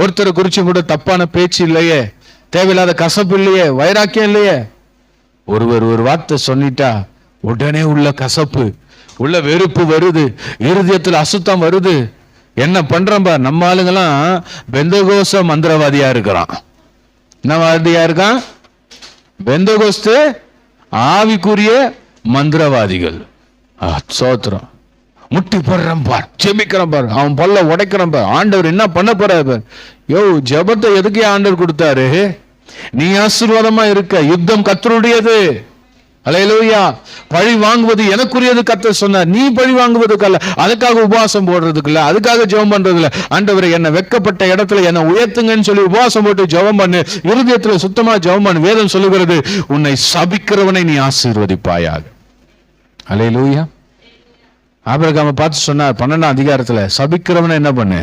ஒருத்தரை குறிச்சும் கூட தப்பான பேச்சு இல்லையே. தேவையில்லாத கசப்பு இல்லையே வைராக்கியம் இல்லையே. ஒருவர் ஒரு வார்த்தை சொல்லிட்டா உடனே உள்ள கசப்பு உள்ள வெறுப்பு வருது இருதயத்தில் அசுத்தம் வருது. என்ன பண்றோம் நம்ம ஆளுங்கெல்லாம் பெந்தகோச மந்திரவாதியா இருக்கிறான். என்ன வாதியா இருக்கான்? பெந்தகோஸ்து ஆவிக்குரிய மந்திரவாதிகள். சோத்திரம் முட்டி போடுறான் பார். ஜெபிக்கிறான் பார். அவன் பல்ல உடைக்கிறான் பார். ஆண்டவர் என்ன பண்ண போறாரு யோ ஜெபத்தை எதுக்கு ஆண்டவர் கொடுத்தாரு? நீ ஆசீர்வாதமா இருக்க. யுத்தம் கத்தருடையது அலையலூயா. பழி வாங்குவது எனக்குரியது கத்த சொன்னார். நீ பழி வாங்குவதுக்கு அல்ல. அதுக்காக உபவாசம் போடுறதுக்கு இல்லை. அதுக்காக ஜெபம் பண்றது இல்லை. ஆண்டவரை என்னை வெக்கப்பட்ட இடத்துல என்னை உயர்த்துங்கன்னு சொல்லி உபவாசம் போட்டு ஜெபம் பண்ணு. இருதயத்துல சுத்தமா ஜெபம் பண்ணு. வேதம் சொல்லுகிறது உன்னை சபிக்கிறவனை நீ ஆசீர்வதிப்பாயாக. அலையலூயா. ஆபிரகாம பார்த்து சொன்னார் பன்னெண்டாம் அதிகாரத்தில் சபிக்கிறவனை என்ன பண்ணு?